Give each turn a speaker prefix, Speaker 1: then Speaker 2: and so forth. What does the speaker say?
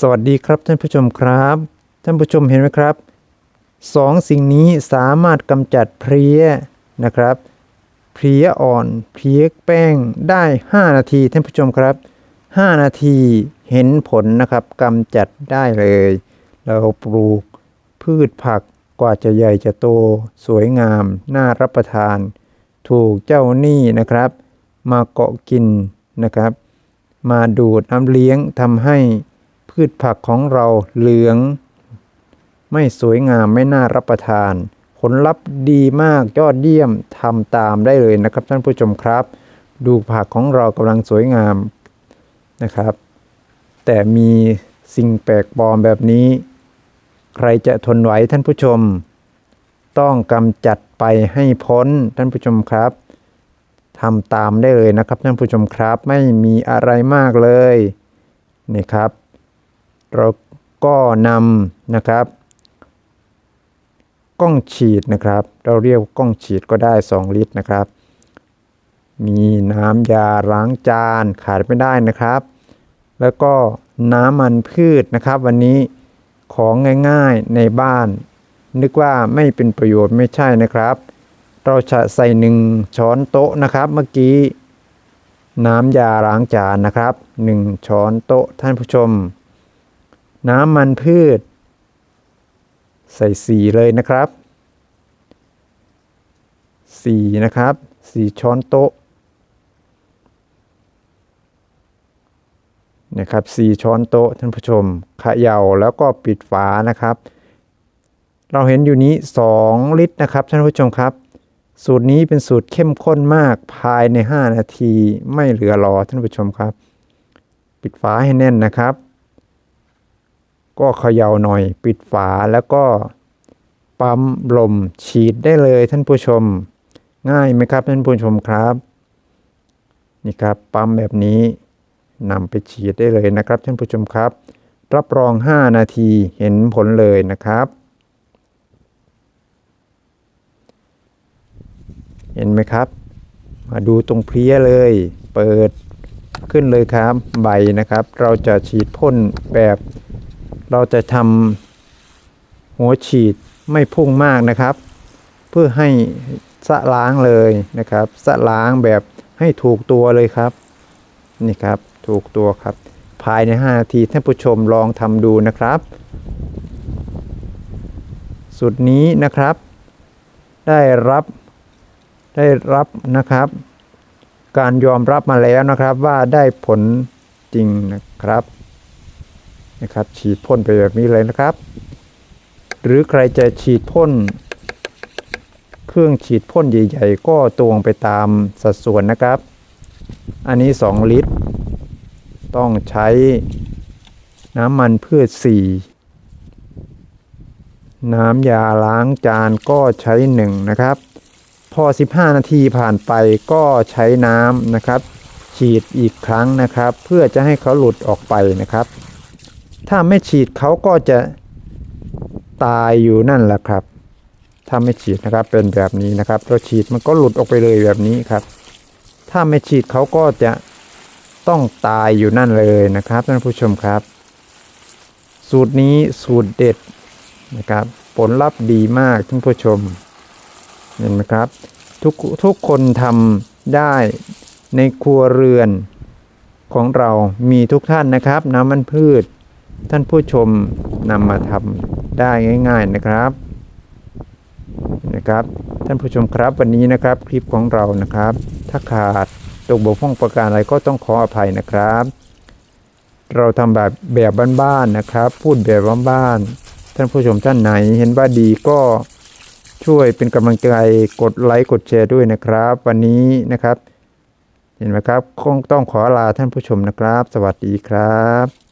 Speaker 1: สวัสดีครับท่านผู้ชมครับ ท่านผู้ชมเห็นไหมครับสองสิ่งนี้สามารถกำจัดเพลี้ยนะครับเพลี้ยอ่อนเพลี้ยแป้งได้ 5 นาทีท่านผู้ชมครับ 5 นาทีเห็นผลนะครับกำจัดได้เลย เราปลูกพืชผักกว่าจะใหญ่จะโต สวยงาม น่ารับประทาน ถูกเจ้าหนี้นะครับ มาเกาะกินนะครับ มาดูดน้ำเลี้ยงทำให้ พืชผักของเราเหลือง ไม่สวยงามไม่น่ารับประทาน ผลลัพธ์ดีมากยอดเยี่ยมทำตามได้เลยนะครับท่านผู้ชมครับ ดูผักของเรากำลังสวยงามนะครับ แต่มีสิ่งแปลกปลอมแบบนี้ ใครจะทนไหวท่านผู้ชม ต้องกำจัดไปให้พ้นท่านผู้ชมครับทำตามได้เลยนะครับท่านผู้ชมครับไม่มีอะไรมากเลยนี่ครับ เราก็นำนะครับกล้องฉีดนะครับ เราเรียกกล้องฉีดก็ได้ 2 ลิตรนะครับ มีน้ำยาล้างจานขาดไม่ได้นะครับ แล้วก็น้ำมันพืชนะครับ วันนี้ของง่ายๆในบ้าน นึกว่าไม่เป็นประโยชน์ไม่ใช่นะครับ เราจะใส่หนึ่งช้อนโต๊ะนะครับ เมื่อกี้น้ำยาล้างจานนะครับหนึ่งช้อนโต๊ะท่านผู้ชม น้ำมันพืช ใส่สีเลยนะครับสีนะครับสีช้อนโต๊ะนะครับสี่ช้อนโต๊ะท่านผู้ชมเขย่าแล้วก็ปิดฝานะครับ เราเห็นอยู่นี้ 2 ลิตรนะครับท่านผู้ชมครับ สูตรนี้เป็นสูตรเข้มข้นมากภายใน 5 นาทีไม่เหลือรอท่านผู้ชมครับ ปิดฝาให้แน่นนะครับ ก็เขย่าหน่อย ปิดฝาแล้วก็ปั๊มลมฉีดได้เลยท่านผู้ชม ง่ายไหมครับท่านผู้ชมครับนี่ครับปั๊มแบบนี้นำไปฉีดได้เลยนะครับท่านผู้ชมครับ รับรอง 5 นาทีเห็นผลเลยนะครับ เห็นไหมครับ มาดูตรงเพลี้ยเลย เปิดขึ้นเลยครับใบนะครับ เราจะฉีดพ่นแบบ เราจะทำหัวฉีดไม่พุ่งมากนะครับ เพื่อให้สะล้างเลยนะครับสะล้างแบบให้ถูกตัวเลยครับ นี่ครับถูกตัวครับ ภายใน 5 นาทีท่านผู้ชมลองทำดูนะครับ สุดนี้นะครับ ได้รับได้รับนะครับ การยอมรับมาแล้วนะครับว่าได้ผลจริงนะครับ นะครับ ฉีดพ่นไปแบบนี้เลยนะครับ หรือใครจะฉีดพ่น เครื่องฉีดพ่นใหญ่ๆ ก็ตวงไปตามสัดส่วนนะครับ อันนี้ 2 ลิตร ต้องใช้น้ำมันพืช 4 น้ำยาล้างจานก็ใช้ 1 นะครับ พอ 15 นาทีผ่านไปก็ใช้น้ำนะครับ ฉีดอีกครั้งนะครับ เพื่อจะให้เขาหลุดออกไปนะครับ ถ้าไม่ฉีดเขาก็จะตายอยู่นั่นแหละครับ ถ้าไม่ฉีดนะครับเป็นแบบนี้นะครับเราฉีดมันก็หลุดออกไปเลยแบบนี้ครับ ถ้าไม่ฉีดเขาก็จะต้องตายอยู่นั่นเลยนะครับท่านผู้ชมครับ สูตรนี้สูตรเด็ดนะครับ ผลลัพธ์ดีมากท่านผู้ชม เห็นไหมครับ ทุกทุกคนทำได้ในครัวเรือนของเรามีทุกท่านนะครับ น้ำมันพืช ท่านผู้ชมนำมาทำได้ง่าย ๆนะครับนะครับ ท่านผู้ชมครับวันนี้นะครับคลิปของเรานะครับ ถ้าขาดตกบกพร่องประการอะไรก็ต้องขออภัยนะครับ เราทำแบบแบบบ้านๆนะครับ พูดแบบบ้านๆท่านผู้ชมท่านไหนเห็นว่าดีก็ช่วยเป็นกำลังใจกดไลค์กดแชร์ด้วยนะครับ วันนี้นะครับ เห็นไหมครับคงต้องขอลาท่านผู้ชมนะครับ สวัสดีครับ